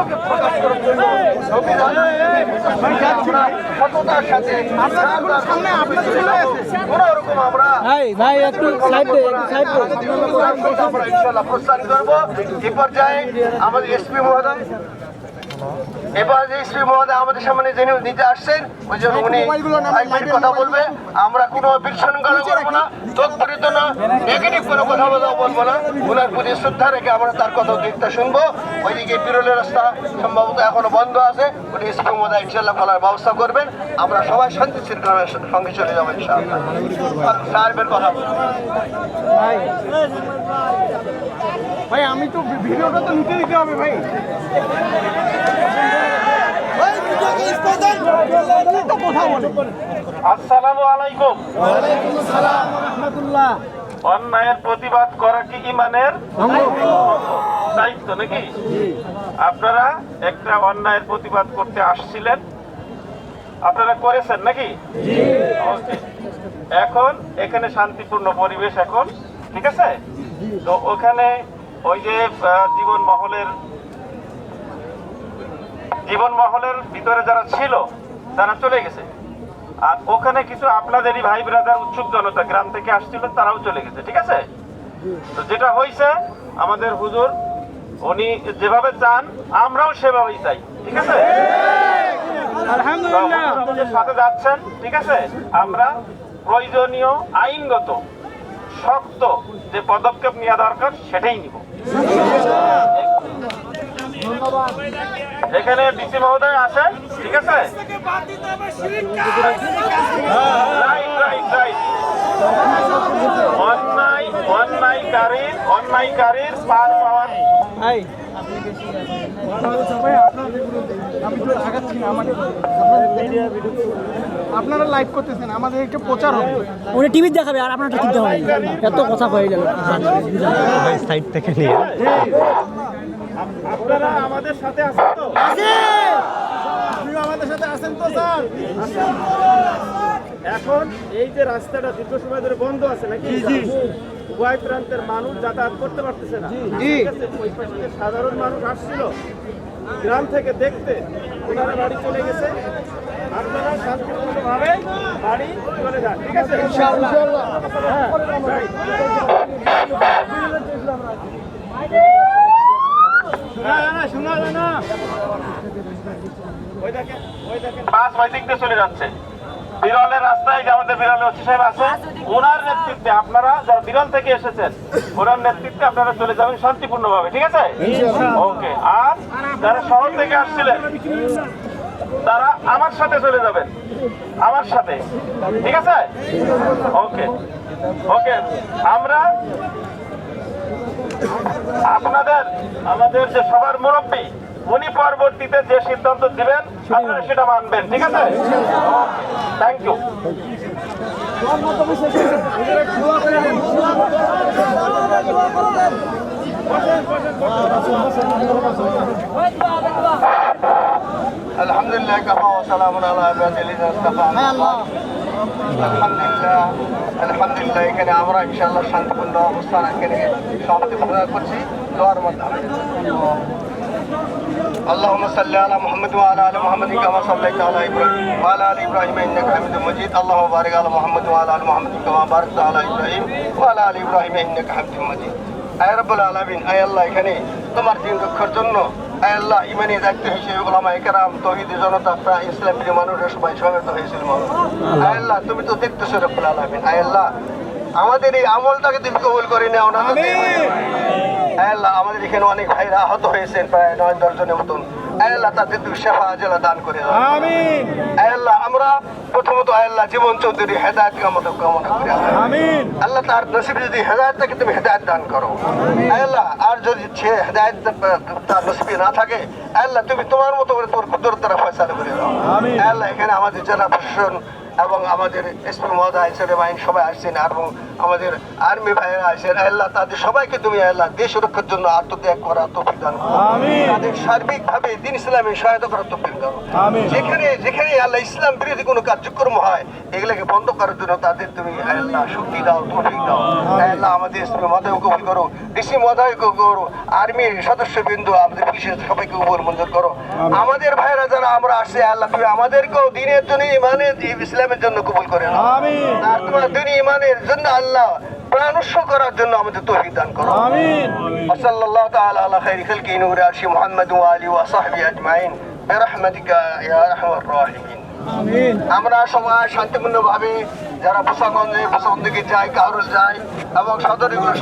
উদ্দেশ্যকে প্রকাশ করার জন্য সততার সাথে সামনে আপনাদের কোন রকম আমরা ভাই ভাই একটু সাইড আমরা প্রস্থান করব। এই পর্যায়ে আমাদের এসপি মহোদয় এবার যে শ্রী মহোদয় আমাদের সামনে যিনি নিতে আসছেন ওই জন্য উনি কথা বলবে। আমরা কোনো বিশৃঙ্খলা করব না তৎপরিত না নেগেটিভ কোনো কথা বলা বলব না। ওনার প্রতি শ্রদ্ধা রেখে আমরা তার কথা দিকটা শুনব। ওইদিকে বিরলের রাস্তা সম্ভবত এখনও বন্ধ আছে। উনি এসপি মহোদয় ইনশাল্লাহ বলার ব্যবস্থা করবেন। আমরা সবাই শান্তি শৃঙ্খলার সঙ্গে চলে যাব ইনশাআল্লাহ। সাহেবের কথা বলব ভাই আমি তো ভিডিওটা তো নিতে দিতে হবে ভাই। তো কথা বলে আসসালামু আলাইকুম। রহমতুল্লাহ। অন্যায়ের প্রতিবাদ করা কি ইমানের দায়িত্ব নাকি? আপনারা একটা অন্যায়ের প্রতিবাদ করতে আসছিলেন। আপনারা করেছেন নাকি. এখন এখানে শান্তিপূর্ণ পরিবেশ এখন ঠিক আছে? তো ওখানে ওই যে জীবন মহলের জীবন মহলের ভিতরে যারা ছিল তারা চলে গেছে। আর ওখানে কিছু আপনাদেরই ভাই ব্রাদার উৎসুক জনতা গ্রাম থেকে আসছিল তারাও চলে গেছে ঠিক আছে? তো যেটা হয়েছে আমাদের হুজুর উনি যেভাবে চান আমরাও সেভাবেই চাই ঠিক আছে? আলহামদুলিল্লাহ। সাথে যাচ্ছেন ঠিক আছে? আমরা প্রয়োজনীয় আইনগত শক্ত যে পদক্ষেপ নেওয়া দরকার সেটাই নিব। এখানে ডিসি মহোদয় আছে ঠিক আছে? অন্যায়কারীর অন্যায়কারীর পার পাওয়ার আপনার আপনারা লাইভ করতেছেন আমাদের একটু প্রচার হবে। উনি টিভি দেখাবে আর আপনারটা কিনতে হবে। এত কথা হয়ে গেল। সাইড থেকে নিয়ে। আপনারা আমাদের সাথে আছেন তো? আপনিও আমাদের সাথে আছেন তো স্যার? এখন এই যে রাস্তাটা দীর্ঘ সময় ধরে বন্ধ আছে নাকি উভয় প্রান্তের মানুষ যাতায়াত করতে পারতেছে না? ওই পাশে সাধারণ মানুষ আসছিল গ্রাম থেকে দেখতে ওনারা বাড়ি চলে গেছে আপনারা শান্তিপূর্ণভাবে বাড়ি চলে যান ঠিক আছে হ্যাঁ, right. ওই দেখেন, ওই দেখেন। বাস ওই দিক দিয়ে চলে যাচ্ছে বিরলের রাস্তায় যে আমাদের বিরলের ওসি সাহেব আছে ওনার নেতৃত্বে আপনারা যারা বিরল থেকে এসেছেন ওনার নেতৃত্বে আপনারা চলে যাবেন শান্তিপূর্ণভাবে ঠিক আছে? ওকে আর যারা শহর থেকে আসছিলেন তারা আমার সাথে চলে যাবেন আমার সাথে ঠিক আছে? ওকে ওকে আমরা আপনাদের আমাদের যে সবার মুরব্বী উনি পরবর্তীতে যে সিদ্ধান্ত দিবেন, আপনারা সেটা মানবেন, ঠিক আছে? থ্যাংক ইউ আলহামদুলিল্লাহ, কাফা ওয়া সালামুন আলা ইসতাফা আলহামদুলিল্লাহ আলহামদুলিল্লাহ, এখানে আমরা ইনশাআল্লাহ শান্তিপূর্ণ অবস্থান এখানে সমাপ্তি করছি। দোয়ার মাধ্যমে اللهم صل على محمد وعلى ال محمد كما صليت على ابراهيم وعلى ال ابراهيم انك حميد مجيد اللهم بارك على محمد وعلى ال محمد كما باركت على ابراهيم وعلى ال ابراهيم انك حميد مجيد আয় রব্বুল আলামিন আয় আল্লাহ এখানে তোমার দিন রক্ষার জন্য আয় আল্লাহ ইমানি দায়িত্ব হিসেবে ওলামা একরাম তহিদ জনতা প্রায় ইসলামী মানুষের সবাই সমবেত হয়েছিল মানুষ আয় আল্লাহ তুমি তো দেখতেছো রব্বুল আলামিন আয় আল্লাহ আমাদের এই আমলটাকে তুমি কবুল করে নাও না আল্লাহ আমাদের এখানে অনেক ভাইরা আহত হয়েছেন প্রায় নয় দশ জনের মতন। আল্লাহ তাদের দান করে দাও। আল্লাহ আমরা প্রথমত আল্লাহ জীবন চৌধুরী হেদায়ত কামনা কামনা করি আল্লাহ। তার নসিবে যদি হেদায়ত থাকে তুমি হেদায়ত দান করো। আল্লাহ আর যদি সে হেদায়ত তার নসিবে না থাকে আল্লাহ তুমি তোমার মতো করে তোর কুদরত দ্বারা ফয়সালা করে দাও। আল্লাহ এখানে আমাদের জেলা প্রশাসন এবং আমাদের এসপি মহোদয় ছেলে বাহিন সবাই আসছেন এবং আমাদের আর্মি ভাইয়েরা আসছেন। আল্লাহ তাদের সবাইকে তুমি আল্লাহ দেশ রক্ষার জন্য আত্মত্যাগ করার তৌফিক দান করো। তাদের সার্বিকভাবে দিন ইসলামে সহায়তা করার তৌফিক দাও। যেখানে যেখানে আল্লাহ ইসলাম বিরোধী কোনো কার্যক্রম হয় এগুলোকে বন্ধ করার জন্য তাদের তুমি আল্লাহ শক্তি দাও তৌফিক দাও। আল্লাহ আমাদের এসপি মহোদয় কবুল করো ডিসি মহোদয় করো আর্মির সদস্যবৃন্দ আমাদের পুলিশের সবাইকে উপর মঞ্জুর করো। আমাদের ভাইরা যারা আমরা আসছে আল্লাহ তুমি আমাদেরকেও দিনের জন্য ইমানের ইসলামের জন্য কবুল করেন আর তোমার দিন ইমানের জন্য আল্লাহ প্রাণস্য করার জন্য আমাদের দান করো। আজমাইন। আমরা সবাই যারা পোশাকগঞ্জে যায় যাই কারুল যাই এবং সদরগুলো